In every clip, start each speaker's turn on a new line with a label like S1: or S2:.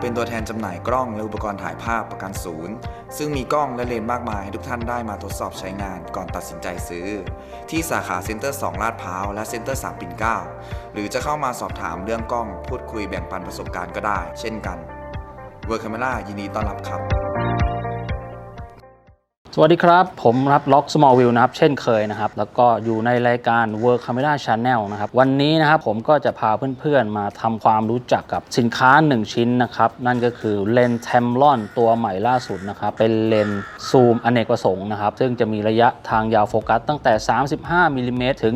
S1: เป็นตัวแทนจำหน่ายกล้องและอุปกรณ์ถ่ายภาพประกันศูนย์ ซึ่งมีกล้องและเลนส์มากมายให้ทุกท่านได้มาทดสอบใช้งานก่อนตัดสินใจซื้อ ที่สาขาเซ็นเตอร์ 2 ลาดพร้าว และเซ็นเตอร์ 3 ปิ่นเกล้าหรือจะเข้ามาสอบถามเรื่องกล้อง พูดคุยแบ่งปันประสบการณ์ก็ได้ เช่นกันเวอร์ค m ม r a ยินดีต้อนรับครับ
S2: สวัสดีครับ ผมรับล็อก Small View นะครับ เช่นเคยนะครับ แล้วก็อยู่ในรายการ Work Camera Channel นะครับ วันนี้นะครับผมก็จะพาเพื่อนๆ มาทำความรู้จักกับสินค้า 1 ชิ้นนะครับ นั่นก็คือเลนส์ Tamron ตัวใหม่ล่าสุดนะครับ เป็นเลนส์ซูมอเนกประสงค์นะครับ ซึ่งจะมีระยะทางยาวโฟกัสตั้งแต่ 35มิลลิเมตรถึง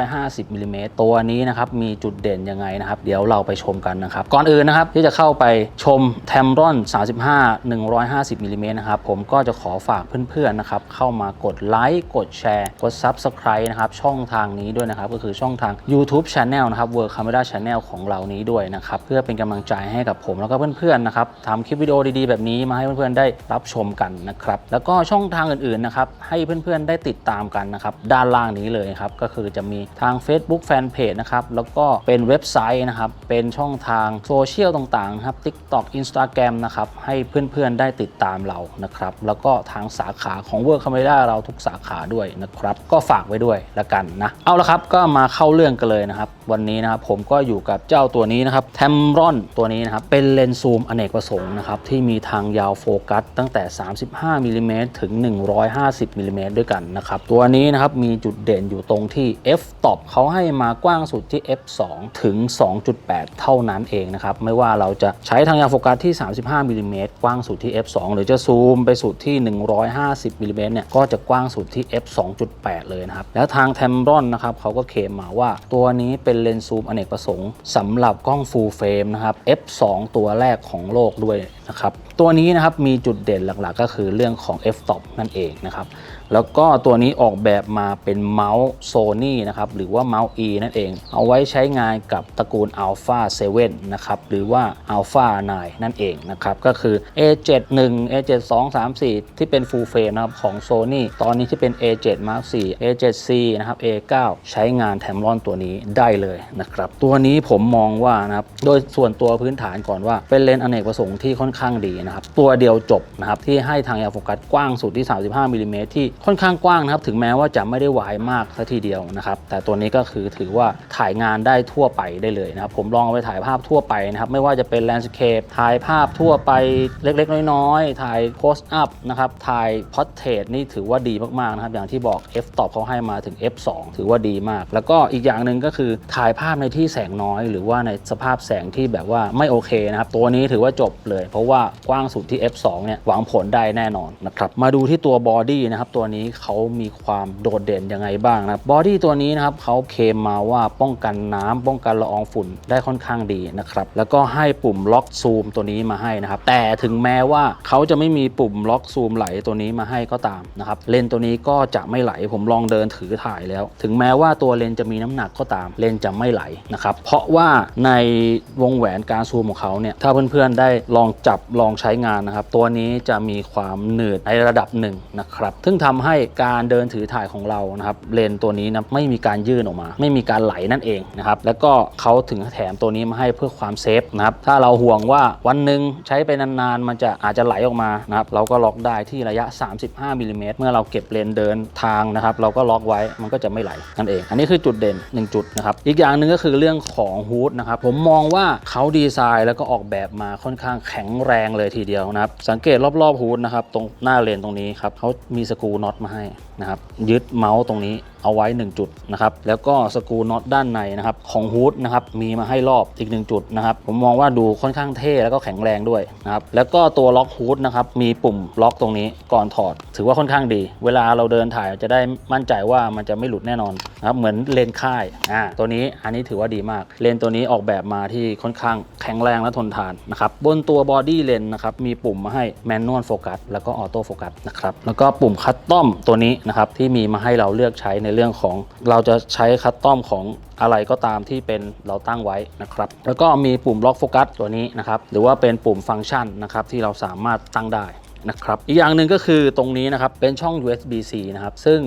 S2: 150มิลลิเมตรตัวนี้นะครับ มีจุดเด่นยังไงนะครับ เดี๋ยวเราไปชมกันนะครับ ก่อนอื่นนะครับที่จะเข้าไปชม Tamron 35 150มิลลิเมตรนะครับ ผมก็จะขอฝากเพื่อนๆนะครับเข้ามากดไลค์กดแชร์ กด Subscribe นะครับช่องทางนี้ด้วยนะครับก็คือช่องทาง YouTube Channel นะครับ Work Camera Channel ของเรานี้ด้วยนะครับเพื่อเป็นกำลังใจให้กับผมแล้วก็เพื่อนๆนะครับทำคลิปวิดีโอดีๆ แบบนี้มาให้เพื่อนๆได้รับชมกันนะครับแล้วก็ช่องทางอื่นๆนะครับให้เพื่อนๆได้ติดตามกันนะครับด้านล่างนี้เลยครับก็คือจะมีทาง Facebook Fanpage นะครับแล้วก็เป็นเว็บไซต์นะครับเป็นช่องทางโซเชียลต่างๆนะครับ TikTok Instagram นะครับให้เพื่อนๆได้ติดตามเรานะครับแล้วก็ทางสาขาของ Work Camera เราทุกสาขาด้วยนะครับ ก็ฝากไว้ด้วยละกันนะ เอาละครับก็มาเข้าเรื่องกันเลยนะครับ วันนี้นะครับผมก็อยู่กับเจ้าตัวนี้นะครับ Tamron ตัวนี้นะครับ เป็นเลนส์ซูมอเนกประสงค์นะครับ ที่มีทางยาวโฟกัสตั้งแต่ 35มิลลิเมตรถึง 150มิลลิเมตรด้วยกันนะครับ ตัวนี้นะครับมีจุดเด่นอยู่ตรงที่ f stop เขาให้มากว้างสุดที่ f 2ถึง 2.8 เท่านั้นเองนะครับ ไม่ว่าเราจะใช้ทางยาวโฟกัสที่ 35มิลลิเมตรกว้างสุดที่ f 2หรือจะซูมไปสุดที่ 150 50มิลลิเมตรเนี่ยก็จะกว้างสุดที่ f 2.8 เลยนะครับ แล้วทางแทมรอนนะครับเขาก็เคลมมาว่าตัวนี้เป็นเลนส์ซูมอเนกประสงค์สำหรับกล้องฟูลเฟรมนะครับ f 2ตัวแรกของโลกด้วยนะครับ ตัวนี้นะครับมีจุดเด่นหลักๆ ก็คือเรื่องของ f stop นั่นเองนะครับ แล้วก็ตัวนี้ออกแบบมาเป็นเมาส์ Sony นะครับ หรือว่าเมาส์ E นั่นเอง เอาไว้ใช้งานกับตระกูล Alpha 7 นะครับ หรือว่า Alpha 9 นั่นเองนะครับ ก็คือ A71 A72 34 ที่เป็น full frame นะครับ ของ Sony ตอนนี้ที่เป็น A7 Mark 4 A7C นะครับ A9 ใช้งานแถมรอนตัวนี้ได้เลยนะครับ ตัวนี้ผมมองว่านะครับ โดยส่วนตัวพื้นฐานก่อนว่า เป็นเลนส์อเนกประสงค์ที่ค่อนข้างดีนะครับ ตัวเดียวจบนะครับ ที่ให้ทางยาโฟกัสกว้างสุดที่ 35มิลลิเมตรที่ค่อนข้างกว้างนะครับ ถึงแม้ว่าจะไม่ได้วายมากสัทีเดียวนะครับ แต่ตัวนี้ก็คือถือว่าถ่ายงานได้ทั่วไปได้เลยนะครับ ผมลองเอาไปถ่ายภาพทั่วไปนะครับ ไม่ว่าจะเป็นแลนด์สเคปถ่ายภาพทั่วไปเล็กๆ น้อยๆ ถ่ายโพสต์อัพนะครับ ถ่ายพอร์เทรตนี่ถือว่าดีมากๆนะครับ อย่างที่บอก f stop เขาให้มาถึง f 2ถือว่าดีมาก แล้วก็อีกอย่างหนึ่งก็คือถ่ายภาพในที่แสงน้อย หรือว่าในสภาพแสงที่แบบว่าไม่โอเคนะครับ ตัวนี้ถือว่าจบเลย เพราะว่ากว้างสุดที่ f 2เนี่ยหวังผลได้แน่นอนนะครับ มาดูที่ตัวบอดี้นะครับตัวนี้เขามีความโดดเด่นยังไงบ้างนะบอดี้ตัวนี้นะครับเขาเคลมมาว่าป้องกันน้ำป้องกันละอองฝุ่นได้ค่อนข้างดีนะครับแล้วก็ให้ปุ่มล็อกซูมตัวนี้มาให้นะครับแต่ถึงแม้ว่าเขาจะไม่มีปุ่มล็อกซูมไหลตัวนี้มาให้ก็ตามนะครับเลนตัวนี้ก็จะไม่ไหลผมลองเดินถือถ่ายแล้ว ถึงแม้ว่าตัวเลนจะมีน้ำหนักก็ตามเลนจะไม่ไหลนะครับเพราะว่าในวงแหวนการซูมของเขาเนี่ยถ้าเพื่อนๆได้ลองจับลองใช้งานนะครับตัวนี้จะมีความหนืดในระดับหนึ่งนะครับซึ่งทำให้การเดินถือถ่ายของเรานะครับเลนตัวนี้นะไม่มีการยื่นออกมา ไม่มีการไหลนั่นเองนะครับแล้วก็เขาถึงแถมตัวนี้มาให้เพื่อความเซฟนะครับถ้าเราห่วงว่าวันหนึ่งใช้ไปนานๆ มันจะอาจจะไหลออกมานะครับเราก็ล็อกได้ที่ระยะ 35มิลลิเมตรเมื่อเราเก็บเลนเดินทางนะครับ เราก็ล็อกไว้มันก็จะไม่ไหลนั่นเอง อันนี้คือจุดเด่น 1 จุดนะครับอีกอย่างหนึ่งก็คือเรื่องของฮูดนะครับผมมองว่าเขาดีไซน์แล้วก็ออกแบบมาค่อนข้างแข็งแรงเลยทีเดียวนะครับสังเกตรอบๆฮูดนะครับตรงหน้าเลนตรงนี้ครับเขามีสกูน็อตมาให้นะครับยึดเมาส์ตรงนี้เอาไว้ 1 จุดนะครับแล้วก็สกูน็อตด้านในนะครับของฮูดนะครับมีมาให้รอบอีก 1 จุดนะครับผมมองว่าดูค่อนข้างเท่แล้วก็แข็งแรงด้วยนะครับแล้วก็ตัวล็อกฮูดนะครับมีปุ่มล็อกตรงนี้ก่อนถอด ถือว่าค่อนข้างดี เวลาเราเดินถ่ายจะได้มั่นใจว่ามันจะไม่หลุดแน่นอนนะครับเหมือนเลนค่ายอ่าตัวนี้อันนี้ถือว่าดีมาก เลนตัวนี้ออกแบบมาที่ค่อนข้างแข็งแรงและทนทานนะครับบนตัวบอดี้เลนนะครับมีปุ่มมาให้แมนนวลโฟกัสแล้วก็ออโต้โฟกัสนะครับแล้วก็ปุ่มคัสตตอมตัวนี้นะครับที่มีมาให้เราเลือกใช้ในเรื่องของ เราจะใช้คัสตอมของอะไรก็ตามที่เป็นเราตั้งไว้นะครับ แล้วก็มีปุ่มล็อกโฟกัสตัวนี้นะครับหรือว่าเป็นปุ่มฟังก์ชันนะครับที่เราสามารถตั้งได้ นะครับอีกอย่างหนึ่งก็คือตรงนี้นะครับเป็นช่อง USB-C นะครับซึ่ง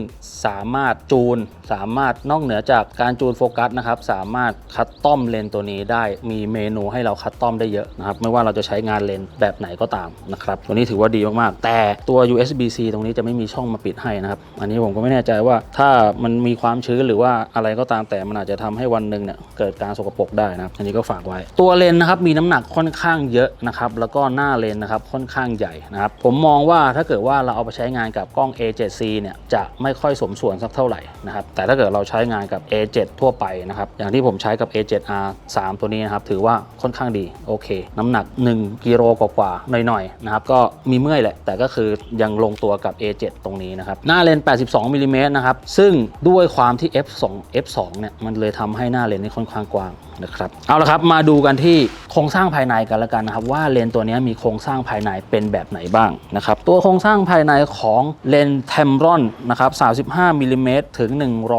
S2: สามารถจูน สามารถนอกเหนือจากการจูนโฟกัสนะครับสามารถคัสตอมเลนตัวนี้ได้มีเมนูให้เราคัสตอมได้เยอะนะครับไม่ว่าเราจะใช้งานเลนแบบไหนก็ตามนะครับตัวนี้ถือว่าดีมากๆ แต่ตัว USB-C ตรงนี้จะไม่มีช่องมาปิดให้นะครับอันนี้ผมก็ไม่แน่ใจว่าถ้ามันมีความชื้นหรือว่าอะไรก็ตามแต่มันอาจจะทำให้วันหนึ่งเนี่ยเกิดการสกปรกได้นะครับอันนี้ก็ฝากไว้ ตัวเลนนะครับมีน้ำหนักค่อนข้างเยอะนะครับแล้วก็หน้าเลนนะครับค่อนข้างใหญ่นะครับผมมองว่าถ้าเกิดว่าเราเอาไปใช้งานกับกล้อง A7C เนี่ยจะไม่ค่อยสมส่วนสักเท่าไหร่นะครับแต่ถ้าเกิดเราใช้งานกับ A7 ทั่วไปนะครับอย่างที่ผมใช้กับ A7R3 ตัวนี้นะครับถือว่าค่อนข้างดีโอเค น้ำหนัก 1กิโลกว่าๆหน่อยๆนะครับก็มีเมื่อยแหละ แต่ก็คือยังลงตัวกับ A7 ตรงนี้นะครับหน้าเลนส์82มิลลิเมตรนะครับซึ่งด้วยความที่ f2 f2 เนี่ยมันเลยทำให้หน้าเลนนี่ค่อนข้างกว้าง นะครับเอาละครับมาดูกันที่โครงสร้างภายในกันล้วกันนะครับว่าเลนตัวนี้มีโครงสร้างภายในเป็นแบบไหนบ้างนะครับตัวโครงสร้างภายในของเลนเทมรอนนะครับ35มิลลิเมตรถึง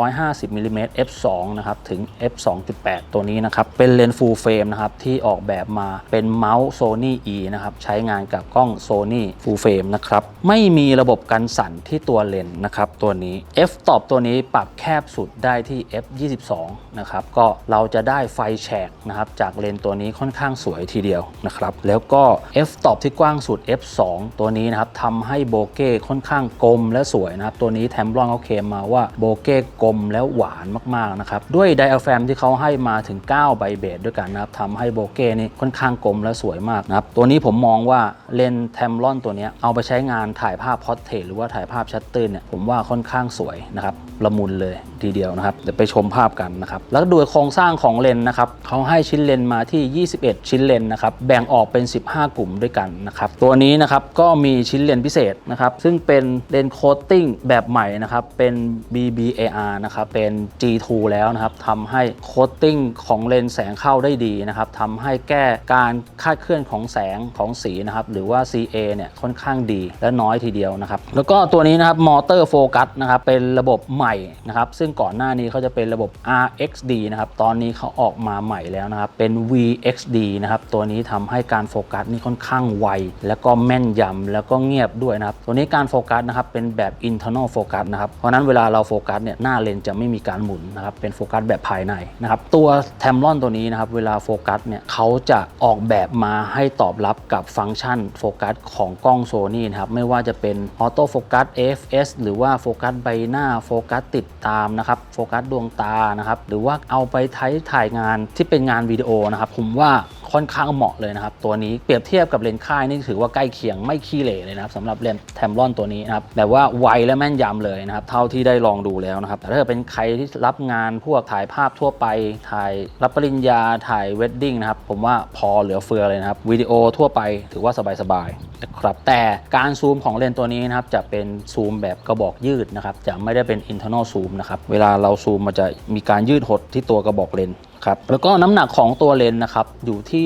S2: 150มิลลิเมตร f2 นะครับถึง f2.8 ตัวนี้นะครับเป็นเลนส์ full frame นะครับที่ออกแบบมาเป็นเมาส์ Sony E นะครับใช้งานกับกล้อง Sony full frame นะครับไม่มีระบบกันสั่นที่ตัวเลนนะครับตัวนี้ f stop ตัวนี้ปรับแคบสุดได้ที่ f 22 นะครับก็เราจะได้ไฟแฉกนะครับจากเลนส์ตัวนี้ค่อนข้างสวยทีเดียวนะครับแล้วก็ f stop ที่กว้างสุด f 2ตัวนี้นะครับทำให้โบเก้ค่อนข้างกลมและสวยนะครับตัวนี้แทมบลอนเขาเคลมมาว่าโบเก้กลมแล้วหวานมากๆนะครับด้วยไดอะแฟมที่เขาให้มาถึง9ไบเบสด้วยกันนะครับทำให้โบเก้นี่ค่อนข้างกลมและสวยมากนะครับตัวนี้ผมมองว่าเลนส์แทมบลอนตัวนี้เอาไปใช้งานถ่ายภาพพอร์เทรตหรือว่าถ่ายภาพชัดตื้นเนี่ยผมว่าค่อนข้างสวยนะครับ ละมุนเลยทีเดียวนะครับ เดี๋ยวไปชมภาพกันนะครับ แล้วโดยโครงสร้างของเลนนะครับเขาให้ชิ้นเลนมาที่ 21 ชิ้นเลนนะครับ แบ่งออกเป็น 15 กลุ่มด้วยกันนะครับ ตัวนี้นะครับก็มีชิ้นเลนพิเศษนะครับ ซึ่งเป็นเลนโคตติ้งแบบใหม่นะครับ เป็น BBAR นะครับ เป็น G2 แล้วนะครับทำให้โคตติ้งของเลนแสงเข้าได้ดีนะครับทำให้แก้การคาดเคลื่อนของแสงของสีนะครับ หรือว่า CA เนี่ยค่อนข้างดีและน้อยทีเดียวนะครับ แล้วก็ตัวนี้นะครับ มอเตอร์โฟกัสนะครับ เป็นระบบใหม่นะครับซึ่งก่อนหน้านี้เขาจะเป็นระบบ RXD นะครับตอนนี้เขาออกมาใหม่แล้วนะครับเป็น VXD นะครับตัวนี้ทำให้การโฟกัสนี่ค่อนข้างไว แล้วก็แม่นยำแล้วก็เงียบด้วยนะครับตัวนี้การโฟกัสนะครับเป็นแบบ internal focus นะครับเพราะนั้นเวลาเราโฟกัสเนี่ยหน้าเลนจะไม่มีการหมุนนะครับเป็นโฟกัสแบบภายในนะครับตัวแทมลอนตัวนี้นะครับเวลาโฟกัสเนี่ยเขาจะออกแบบมาให้ตอบรับกับฟังก์ชันโฟกัสของกล้องโซนี่นะครับไม่ว่าจะเป็นออโต้โฟกัส AFS หรือว่าโฟกัสใบหน้าโฟกัสติดตามนะครับโฟกัสดวงตานะครับหรือว่าเอาไปใช้ถ่ายงานที่เป็นงานวิดีโอนะครับผมว่าค่อนข้างเหมาะเลยนะครับ ตัวนี้เปรียบเทียบกับเลนส์ค่ายนี่ถือว่าใกล้เคียงไม่ขี้เหร่เลยนะครับสำหรับเลนส์แทมลอนตัวนี้นะครับแบบว่าไวและแม่นยำเลยนะครับ เท่าที่ได้ลองดูแล้วนะครับแต่ถ้าเกิดเป็นใครที่รับงานพวกถ่ายภาพทั่วไปถ่ายรับปริญญาถ่ายเวดดิ้งนะครับผมว่าพอเหลือเฟือเลยนะครับวิดีโอทั่วไปถือว่าสบายๆ นะครับแต่การซูมของเลนส์ตัวนี้นะครับจะเป็นซูมแบบกระบอกยืดนะครับจะไม่ได้เป็น internal zoom นะครับเวลาเราซูมมันจะมีการยืดหดที่ตัวกระบอกเลนส์ ครับแล้วก็น้ำหนักของตัวเลนส์นะครับอยู่ที่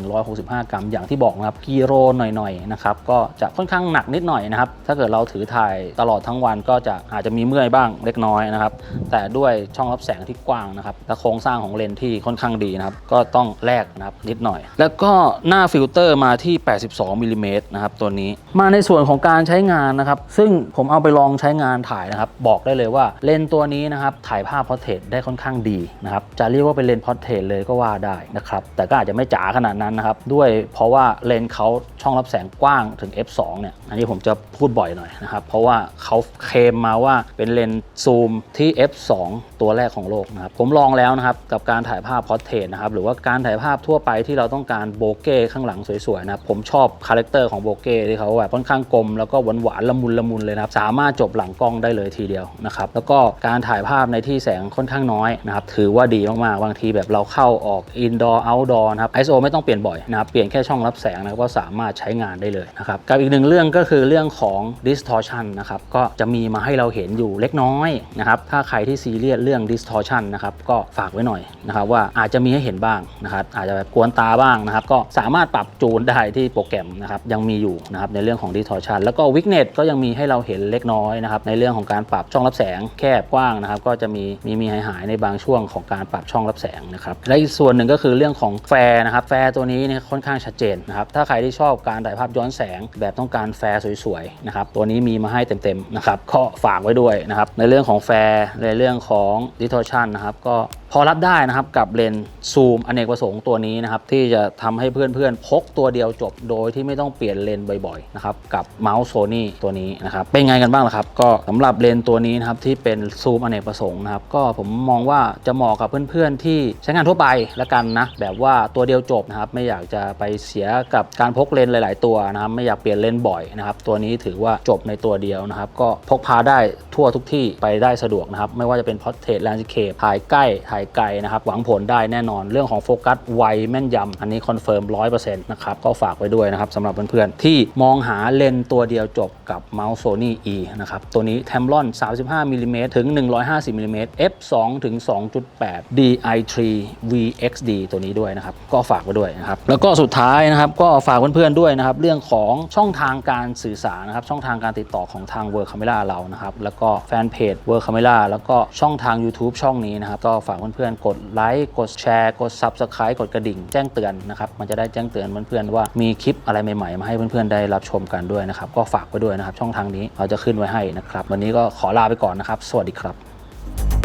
S2: 1,165 กรัม อย่างที่บอกนะครับกิโลหน่อยๆนะครับก็จะค่อนข้างหนักนิดหน่อยนะครับถ้าเกิดเราถือถ่ายตลอดทั้งวันก็จะอาจจะมีเมื่อยบ้างเล็กน้อยนะครับแต่ด้วยช่องรับแสงที่กว้างนะครับและโครงสร้างของเลนส์ที่ค่อนข้างดีนะครับก็ต้องแลกนะครับนิดหน่อย แล้วก็หน้าฟิลเตอร์มาที่ 82มิลลิเมตรนะครับตัวนี้มาในส่วนของการใช้งานนะครับซึ่งผมเอาไปลองใช้งานถ่ายนะครับบอกได้เลยว่าเลนส์ตัวนี้นะครับถ่ายภาพพอร์เทรตได้ค่อนข้างดีนะครับจะเรียกว่าเป็นเลนส์พอร์เทรตเลยก็ว่าได้นะครับ แต่ก็อาจจะไม่จ๋าขนาดนั้นนะครับ ด้วยเพราะว่าเลนส์เขาช่องรับแสงกว้างถึง f2 เนี่ย อันนี้ผมจะพูดบ่อยหน่อยนะครับ เพราะว่าเขาเคลมมาว่าเป็นเลนส์ซูมที่ f2 ตัวแรกของโลกนะครับ ผมลองแล้วนะครับกับการถ่ายภาพพอร์เทรตนะครับ หรือว่าการถ่ายภาพทั่วไปที่เราต้องการโบเก้ข้างหลังสวยๆนะครับ ผมชอบคาแรคเตอร์ของโบเก้ที่เขาแบบค่อนข้างกลมแล้วก็หวานๆละมุนละมุนเลยนะครับ สามารถจบหลังกล้องได้เลยทีเดียวนะครับ แล้วก็การถ่ายภาพในที่แสงค่อนข้างน้อยนะครับ ถือว่าดีมากๆบางทีแบบเราเข้าออกอินดอร์เอาท์ดอร์นะครับ ISO ไม่ต้องเปลี่ยนบ่อยนะครับเปลี่ยนแค่ช่องรับแสงนะครับก็สามารถใช้งานได้เลยนะครับกับอีกหนึ่งเรื่องก็คือเรื่องของ distortion นะครับก็จะมีมาให้เราเห็นอยู่เล็กน้อยนะครับถ้าใครที่ซีเรียสเรื่อง distortion นะครับก็ฝากไว้หน่อยนะครับว่าอาจจะมีให้เห็นบ้างนะครับอาจจะแบบกวนตาบ้างนะครับก็สามารถปรับจูนได้ที่โปรแกรมนะครับยังมีอยู่นะครับในเรื่องของ distortion แล้วก็ weakness ก็ยังมีให้เราเห็นเล็กน้อยนะครับในเรื่องของการปรับช่องรับแสงแคบกว้างนะครับก็จะมีมีมีหายหายในบางช่วงของการปรับช่องรับแสงนะครับและอีกส่วนหนึ่งก็คือเรื่องของแฟร์นะครับแฟร์ตัวนี้เนี่ยค่อนข้างชัดเจนนะครับถ้าใครที่ชอบการถ่ายภาพย้อนแสงแบบต้องการแฟร์สวยๆนะครับตัวนี้มีมาให้เต็มๆนะครับก็ฝากไว้ด้วยนะครับในเรื่องของแฟร์ในเรื่องของดิทอชันนะครับก็พอรับได้นะครับกับเลนส์ซูมอเนกประสงค์ตัวนี้นะครับที่จะทำให้เพื่อนๆ พกตัวเดียวจบโดยที่ไม่ต้องเปลี่ยนเลนส์บ่อยๆนะครับกับเมาส์โซนี่ตัวนี้นะครับเป็นไงกันบ้างล่ะครับ ก็สำหรับเลนส์ตัวนี้นะครับที่เป็นซูมอเนกประสงค์นะครับก็ผมมองว่าจะเหมาะกับเพื่อนๆ ที่ใช้งานทั่วไปละกันนะแบบว่าตัวเดียวจบนะครับไม่อยากจะไปเสียกับการพกเลนส์หลาย ๆ ตัวนะครับไม่อยากเปลี่ยนเลนส์บ่อยนะครับตัวนี้ถือว่าจบในตัวเดียวนะครับก็พกพาได้ทั่วทุกที่ไปได้สะดวกนะครับไม่ว่าจะเป็นพอร์เทรตแลนด์สเคปถ่ายใกล้ถ่ายไกลนะครับหวังผลได้แน่นอนเรื่องของโฟกัสไวแม่นยำอันนี้คอนเฟิร์ม100%นะครับก็ฝากไว้ด้วยนะครับสำหรับเพื่อนๆที่มองหาเลนส์ตัวเดียวจบกับเมาส์ Sony E นะครับตัวนี้ Tamron 35มิลลิเมตรถึง 150มิลลิเมตร f 2ถึง 2.8 di3 vxd ตัวนี้ด้วยนะครับก็ฝากไว้ด้วยนะครับแล้วก็สุดท้ายนะครับก็ฝากเพื่อนๆด้วยนะครับเรื่องของช่องทางการสื่อสารนะครับช่องทางการติดต่อของทาง World Camera เรานะครับแล้วก็แฟนเพจ World Camera แล้วก็ช่องทาง YouTube ช่องนี้นะครับก็ฝากเพื่อนๆ กดไลค์ กดแชร์ กด Subscribe กดกระดิ่งแจ้งเตือนนะครับ มันจะได้แจ้งเตือนเพื่อนๆว่ามีคลิปอะไรใหม่ๆ มาให้เพื่อนๆ ได้รับชมกันด้วยนะครับ ก็ฝากไว้ด้วยนะครับ ช่องทางนี้เราจะขึ้นไว้ให้นะครับ วันนี้ก็ขอลาไปก่อนนะครับ สวัสดีครับ